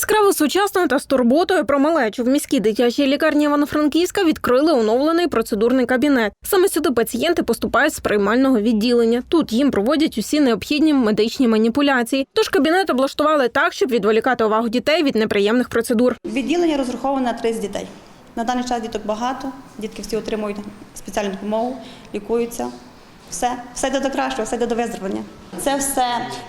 Яскраво сучасно та з турботою про малечу в міській дитячій лікарні Івано-Франківська відкрили оновлений процедурний кабінет. Саме сюди пацієнти поступають з приймального відділення. Тут їм проводять усі необхідні медичні маніпуляції. Тож кабінет облаштували так, щоб відволікати увагу дітей від неприємних процедур. Відділення розраховане на 30 дітей. На даний час діток багато, дітки всі отримують спеціальну допомогу, лікуються. Все, все йде до кращого, все йде до виздоровлення. Це все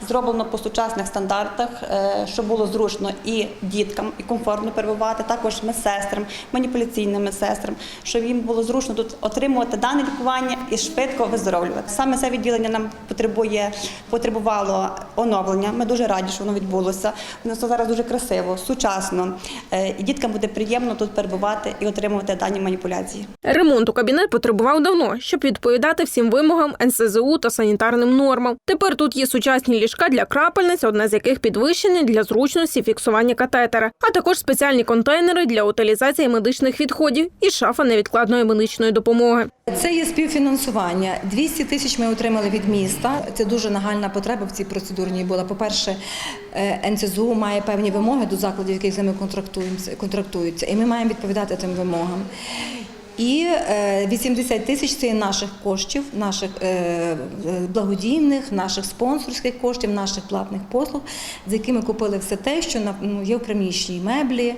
зроблено по сучасних стандартах, е, щоб було зручно і діткам, і комфортно перебувати, також медсестрам, маніпуляційним медсестрам, щоб їм було зручно тут отримувати дане лікування і швидко виздоровлювати. Саме це відділення нам потребує, потребувало оновлення. Ми дуже раді, що воно відбулося. Воно зараз дуже красиво, сучасно. Е, І діткам буде приємно тут перебувати і отримувати дані маніпуляції. Ремонту кабінет потребував давно, щоб відповідати всім вимогам НСЗУ та санітарним нормам. Тепер тут є сучасні ліжка для крапельниць, одне з яких підвищені для зручності фіксування катетера, а також спеціальні контейнери для утилізації медичних відходів і шафа невідкладної медичної допомоги. Це є співфінансування. 200 тисяч ми отримали від міста. Це дуже нагальна потреба в цій процедурній була. По-перше, е, НЦЗУ має певні вимоги до закладів, які з ними контрактуються, і ми маємо відповідати тим вимогам. І е, 80 тисяч це наших коштів, наших е, е, благодійних, наших спонсорських коштів, наших платних послуг, з якими купили все те, що на- ну, є в приміщенні меблі,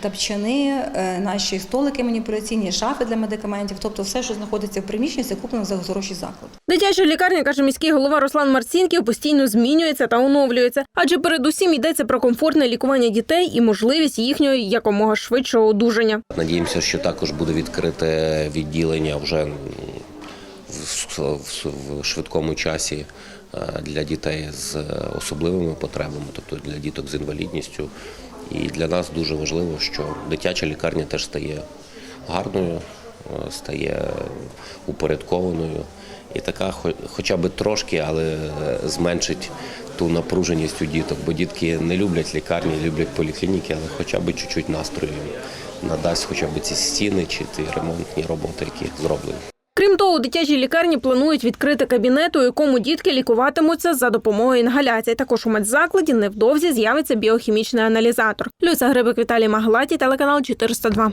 тапчани, е, наші столики маніпуляційні, шафи для медикаментів, тобто все, що знаходиться в приміщенні, це куплено за гроші закладу. Дитяча лікарня, каже міський голова Руслан Марцінків, постійно змінюється та оновлюється, адже передусім йдеться про комфортне лікування дітей і можливість їхнього якомога швидшого одужання. Надіємося, що також буде відкрите відділення вже в, швидкому часі е, для дітей з особливими потребами, тобто для діток з інвалідністю. І для нас дуже важливо, що дитяча лікарня теж стає гарною, е, стає упорядкованою. І така, хоча б трошки, але е, зменшить ту напруженість у діток, бо дітки не люблять лікарні, люблять поліклініки, але хоча б чуть-чуть настрою надасть хоча б ці стіни чи ті ремонтні роботи, які зроблені. Крім того, у дитячій лікарні планують відкрити кабінет, у якому дітки лікуватимуться за допомогою інгаляції. Також у медзакладі невдовзі з'явиться біохімічний аналізатор. Люся Грибик, Віталій Маглаті, телеканал 402.